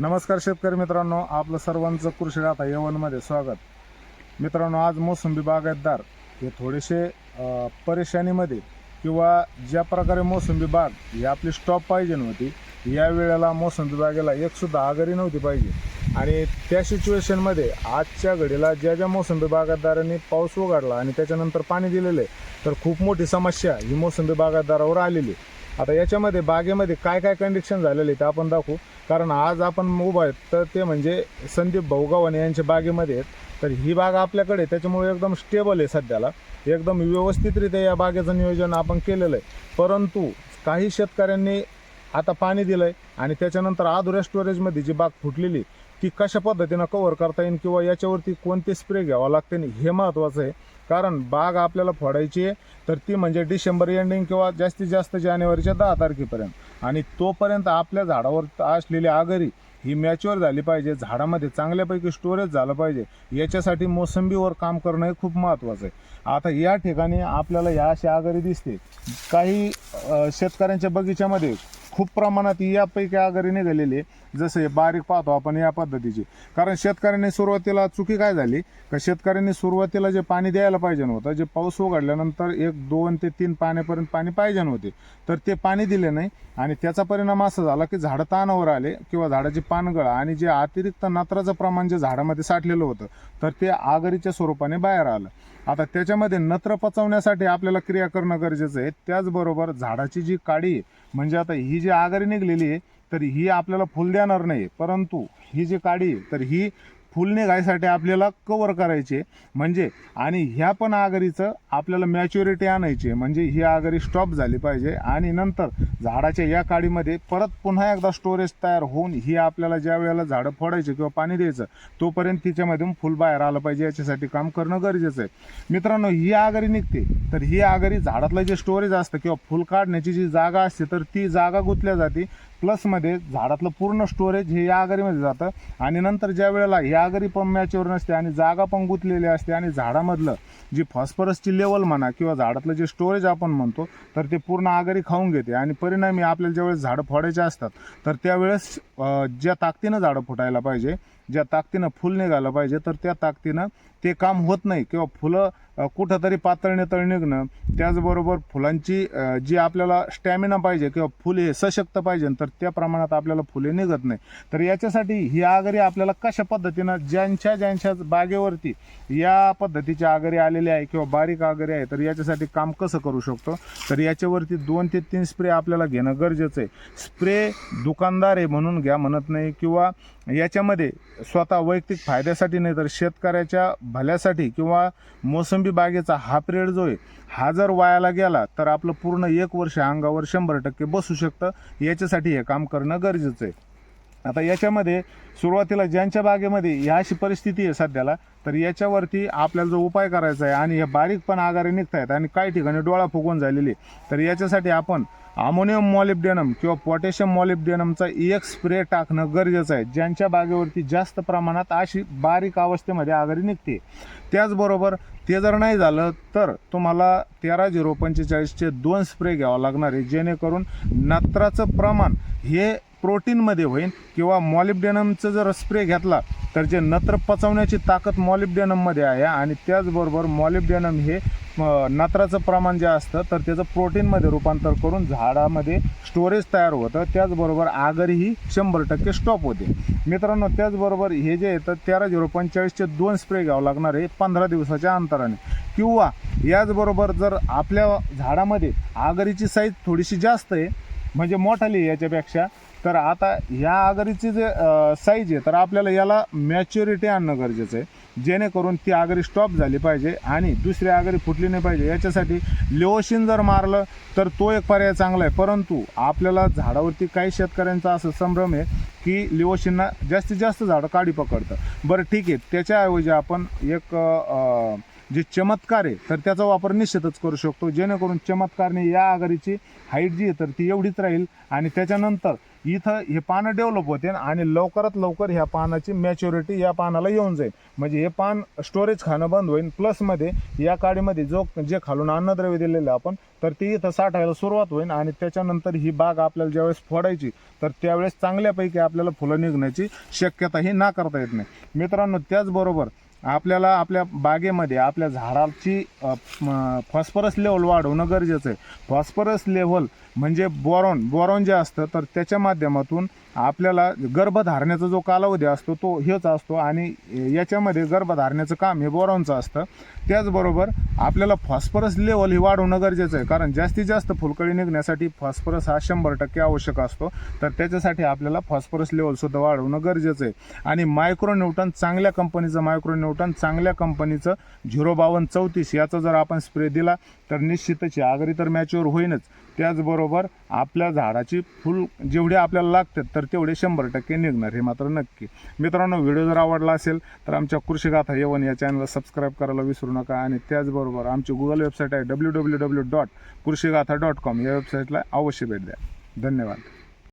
नमस्कार शेतकरी मित्रांनो आपलं सर्वांचं कृषी गाथा यवनमध्ये स्वागत मित्रांनो आज मोसंबी बागायतदार हे थोडेसे परेशानीमध्ये किंवा ज्या प्रकारे मोसंबी बाग ही आपली स्टॉप पाहिजे नव्हती या वेळेला मोसंबी बागेला एकसुद्धा आगारी नव्हती पाहिजे आणि त्या सिच्युएशनमध्ये आजच्या घडीला ज्या ज्या मोसंबी बागायतदारांनी पाऊस उघडला आणि त्याच्यानंतर पाणी दिलेलं आहे तर खूप मोठी समस्या ही मोसंबी बागायतदारावर आलेली आहे. आता याच्यामध्ये बागेमध्ये काय काय कंडिशन झालेली ते आपण दाखवू. कारण आज आपण उभा आहेत तर ते म्हणजे संदीप भाऊगावाने यांच्या बागेमध्ये आहेत. तर ही बाग आपल्याकडे त्याच्यामुळे एकदम स्टेबल आहे सध्याला. एकदम व्यवस्थितरित्या या बागेचं नियोजन आपण केलेलं आहे. परंतु काही शेतकऱ्यांनी आता पाणी दिलं आहे आणि त्याच्यानंतर आधुऱ्या स्टोरेजमध्ये जी बाग फुटलेली ती कशा पद्धतीनं कव्हर करता येईल किंवा याच्यावरती कोणते स्प्रे घ्यावा लागते हे महत्त्वाचं आहे. कारण बाग आपल्याला फोडायची आहे तर ती म्हणजे डिसेंबर एंडिंग किंवा जास्तीत जास्त जानेवारीच्या दहा तारखेपर्यंत. आणि तोपर्यंत आपल्या झाडावर असलेली आगरी ही मॅच्युअर झाली पाहिजे झाडामध्ये चांगल्यापैकी स्टोरेज झालं पाहिजे. याच्यासाठी मोसंबीवर काम करणं हे खूप महत्त्वाचं आहे. आता या ठिकाणी आपल्याला या अशी आगरी दिसते काही शेतकऱ्यांच्या बगीच्यामध्ये खूप प्रमाणात यापैकी आगरी निघालेली जसे बारीक पाहतो आपण या पद्धतीची. कारण शेतकऱ्यांनी सुरुवातीला चुकी काय झाली? का शेतकऱ्यांनी सुरुवातीला जे पाणी द्यायला पाहिजे नव्हतं जे पाऊस उघडल्यानंतर एक दोन ते तीन पाण्यापर्यंत पाणी पाहिजे नव्हते. तर ते पाणी दिले नाही आणि त्याचा परिणाम असा झाला की झाडं तानावर आले किंवा झाडाची पानगळ आणि जे अतिरिक्त नत्राचं प्रमाण जे झाडामध्ये साठलेलं होतं तर ते आगरीच्या स्वरूपाने बाहेर आलं. आता त्याच्यामध्ये नत्र पचवण्यासाठी आपल्याला क्रिया करणं गरजेचं आहे. त्याचबरोबर झाडाची जी काडी म्हणजे आता ही जी आघाडी निघलेली आहे तर ही आपल्याला फुल देणार नाही परंतु ही जी काडी आहे तर ही फुलने गायसाठी आपल्याला कवर करायचे. म्हणजे आणि ह्या पण आगरीचं आपल्याला मॅच्युरिटी आणायची. म्हणजे ही आगरी स्टॉप झाली पाहिजे. आणि नंतर झाडाच्या या काडीमध्ये परत पुन्हा एकदा स्टोरेज तयार होऊन ही आपल्याला ज्या वेळेला झाडं फोडायचे किंवा पाणी द्यायचं तोपर्यंत तिच्यामधून फुल बाहेर आलं पाहिजे. याच्यासाठी काम करणं गरजेचं आहे. मित्रांनो ही आगरी निघते. तर ही आगरी झाडातलं जे स्टोरेज असतं किंवा फुल काढण्याची जी जागा असते तर ती जागा गुंतल्या जाते. प्लसमध्ये झाडातलं पूर्ण स्टोरेज हे या आगरीमध्ये जातं. आणि नंतर ज्या वेळेला ही आगरी पण मॅच्युअर नसते आणि जागा पण गुंतलेली असते आणि झाडामधलं जी फॉस्फरसची लेवल म्हणा किंवा झाडातलं जे स्टोरेज आपण म्हणतो तर ते पूर्ण आगरी खाऊन घेते. आणि परिणामी आपल्याला ज्यावेळेस झाडं फोडायचे असतात तर त्यावेळेस ज्या ताकदीनं झाडं फुटायला पाहिजे ज्या ताकदीनं फुल निघालं पाहिजे तर त्या ताकदीनं ते काम होत नाही. किंवा फुलं कुठंतरी पातळणे तळ निघणं त्याचबरोबर फुलांची जी आपल्याला स्टॅमिना पाहिजे किंवा फुले सशक्त पाहिजे तर त्या प्रमाणात आपल्याला फुले निघत नाही. तर याच्यासाठी ही आगरी आपल्याला कशा पद्धतीनं ज्यांच्या ज्यांच्या बागेवरती या पद्धतीची आगरी आलेली आहे किंवा बारीक आगरी आहे तर याच्यासाठी काम कसं करू शकतो? तर याच्यावरती दोन ते तीन स्प्रे आपल्याला घेणं गरजेचं आहे. स्प्रे दुकानदार आहे म्हणून घ्या म्हणत नाही किंवा याच्यामध्ये स्वतः वैयक्तिक फायद्यासाठी नाही तर शेतकऱ्याच्या भल्यासाठी किंवा मोसंबी बागेचा हा पिरियड जो आहे हा जर वायाला गेला तर आपलं पूर्ण एक वर्ष अंगावर शंभर टक्के बसू शकतं. याच्यासाठी हे काम करणं गरजेचं आहे. आता याच्यामध्ये सुरुवातीला ज्यांच्या बागेमध्ये ह्या अशी परिस्थिती आहे सध्याला तर याच्यावरती आपल्याला जो उपाय करायचा आहे आणि हे बारीक पण आगारे निघत आहेत आणि काही ठिकाणी डोळा फुगून झालेली आहे. तर याच्यासाठी आपण अमोनियम मॉलिब्डेनम किंवा पोटॅशियम मॉलिब्डेनमचा एक स्प्रे टाकणं गरजेचं आहे ज्यांच्या बागेवरती जास्त प्रमाणात अशी बारीक अवस्थेमध्ये आघाडी निघते त्याचबरोबर ते जर नाही झालं तर तुम्हाला तेरा झिरो पंचेचाळीसचे दोन स्प्रे घ्यावं लागणार आहे जेणेकरून नत्राचं प्रमाण हे प्रोटीनमध्ये होईल किंवा मॉलिब्डेनमचं जर स्प्रे घेतला तर जे नत्र पचवण्याची ताकद मॉलिब्डेनममध्ये आहे आणि त्याचबरोबर मॉलिब्डेनम हे नत्राचं प्रमाण जे असतं तर त्याचं प्रोटीनमध्ये रूपांतर करून झाडामध्ये स्टोरेज तयार होतं. त्याचबरोबर आगरही शंभर टक्के स्टॉप होते. मित्रांनो त्याचबरोबर हे जे येतं तेरा झिरो पंचेचाळीसचे दोन स्प्रे घ्यावं लागणार आहे पंधरा दिवसाच्या अंतराने. किंवा याचबरोबर जर आपल्या झाडामध्ये आगरीची साईज थोडीशी जास्त आहे म्हणजे मोठाली याच्यापेक्षा तर आता ह्या आगरीची जे साईज आहे तर आपल्याला याला मॅच्युरिटी आणणं गरजेचं आहे. जेणेकरून ती आगरी स्टॉप झाली पाहिजे आणि दुसरी आगरी फुटली नाही पाहिजे. याच्यासाठी लिओशिन जर मारलं तर तो एक पर्याय चांगला आहे. परंतु आपल्याला झाडावरती काही शेतकऱ्यांचा असं संभ्रम आहे की लिओशिनना जास्तीत जास्त झाडं काढी पकडतं. बरं ठीक आहे. त्याच्याऐवजी आपण एक जे चमत्कार आहे तर त्याचा वापर निश्चितच करू शकतो. जेणेकरून चमत्कारने या आघाडीची हाईट जी आहे तर ती एवढीच राहील आणि त्याच्यानंतर इथं हे पानं डेव्हलप होते आणि लवकरात लवकर ह्या पानाची मॅच्युरिटी या पानाला येऊन जाईल. म्हणजे हे पान स्टोरेज खाणं बंद होईल प्लसमध्ये या काडीमध्ये जो जे खालून अन्नद्रव्य दिलेलं आहे आपण तर ती इथं साठायला सुरुवात होईल आणि त्याच्यानंतर ही बाग आपल्याला ज्यावेळेस फोडायची तर त्यावेळेस चांगल्यापैकी आपल्याला फुलं निघण्याची शक्यता ही नाकारता येत नाही. मित्रांनो त्याचबरोबर आपल्याला आपल्या बागेमध्ये आपल्या झाडाची फॉस्फरस लेवल वाढवणं गरजेचं आहे. फॉस्फरस लेवल म्हणजे बोरॉन बोरॉन जे असतं तर त्याच्या माध्यमातून आपल्याला गर्भधारणेचा जो कालावधी असतो तो हेच असतो आणि याच्यामध्ये गर्भधारणेचं काम हे बोरॉनचं असतं. त्याचबरोबर आपल्याला फॉस्फरस लेवल हे वाढवणं गरजेचं आहे कारण जास्तीत जास्त फुलकळी निघण्यासाठी फॉस्फरस हा शंभर टक्के आवश्यक असतो. तर त्याच्यासाठी आपल्याला फॉस्फरस लेवलसुद्धा वाढवणं गरजेचं आहे. आणि मायक्रो न्यूटन चांगल्या कंपनीचं मायक्रो न्यूटन चांगल्या कंपनीचं झिरो बावन्न चौतीस याचा जर आपण स्प्रे दिला तर निश्चितच आगरी तर मॅच्युअर होईनच. त्याचबरोबर आपल्या झाडाची फुल जेवढे आपल्याला लागतात तर तेवढे शंभर टक्के निघणार हे मात्र नक्की. मित्रांनो व्हिडिओ जर आवडला असेल तर आमच्या कृषीगाथा येवन या चॅनलला सबस्क्राईब करायला विसरू नका आणि त्याचबरोबर आमची गुगल वेबसाईट आहे W W W dot Krishigatha dot com या वेबसाईटला अवश्य भेट द्या. धन्यवाद.